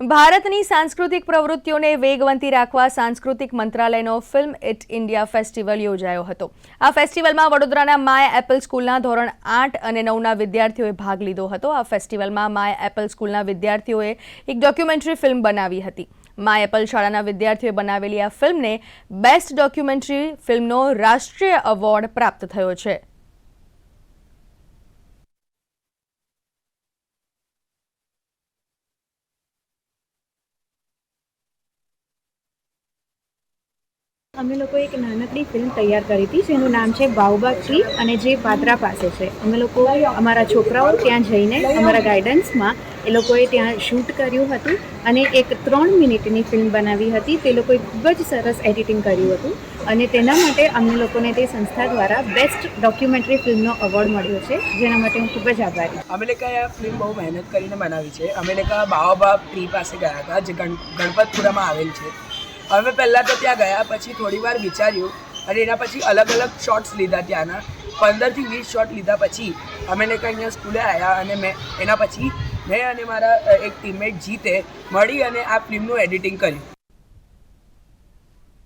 ભારતની સાંસ્કૃતિક પ્રવૃત્તિઓને વેગવંતી રાખવા સાંસ્કૃતિક મંત્રાલયનો ફિલ્મ ઇટ ઇન્ડિયા ફેસ્ટિવલ યોજાયો હતો. આ ફેસ્ટિવલમાં વડોદરાના માય એપલ સ્કૂલના ધોરણ આઠ અને નવના વિદ્યાર્થીઓએ ભાગ લીધો હતો. આ ફેસ્ટિવલમાં માય એપલ સ્કૂલના વિદ્યાર્થીઓએ એક ડોક્યુમેન્ટરી ફિલ્મ બનાવી હતી. માય એપલ શાળાના વિદ્યાર્થીઓએ બનાવેલી આ ફિલ્મને બેસ્ટ ડોક્યુમેન્ટરી ફિલ્મનો રાષ્ટ્રીય એવોર્ડ પ્રાપ્ત થયો છે. અમે લોકો એક નાનકડી ફિલ્મ તૈયાર કરી હતી, જેનું નામ છે બાઉબા ટ્રી અને જે પાત્રા પાસે છે. અમે લોકો અમારા છોકરાઓ ત્યાં જઈને અમારા ગાઈડન્સમાં એ લોકોએ ત્યાં શૂટ કર્યું હતું અને એક ત્રણ મિનિટની ફિલ્મ બનાવી હતી. તે લોકોએ ખૂબ જ સરસ એડિટિંગ કર્યું હતું અને તેના માટે અમને લોકોને તે સંસ્થા દ્વારા બેસ્ટ ડોક્યુમેન્ટરી ફિલ્મનો એવોર્ડ મળ્યો છે, જેના માટે હું ખૂબ જ આભારી. અમે લોકો આ ફિલ્મ બહુ મહેનત કરીને બનાવી છે. અમે લોકો બાવાબાબ ટ્રી પાસે ગયા હતા, જે ગણ, ગણપતપુરામાં આવેલ છે. અમે પહેલાં તો ત્યાં ગયા, પછી થોડી વાર વિચાર્યું અને એના પછી અલગ અલગ શોટ્સ લીધા ત્યાંના. પંદરથી વીસ શોટ લીધા પછી અમે લોકો અહીંયા સ્કૂલે આવ્યા અને મેં, એના પછી મેં અને મારા એક ટીમમેટ જીતે, મળી અને આ ફિલ્મનું એડિટિંગ કર્યું.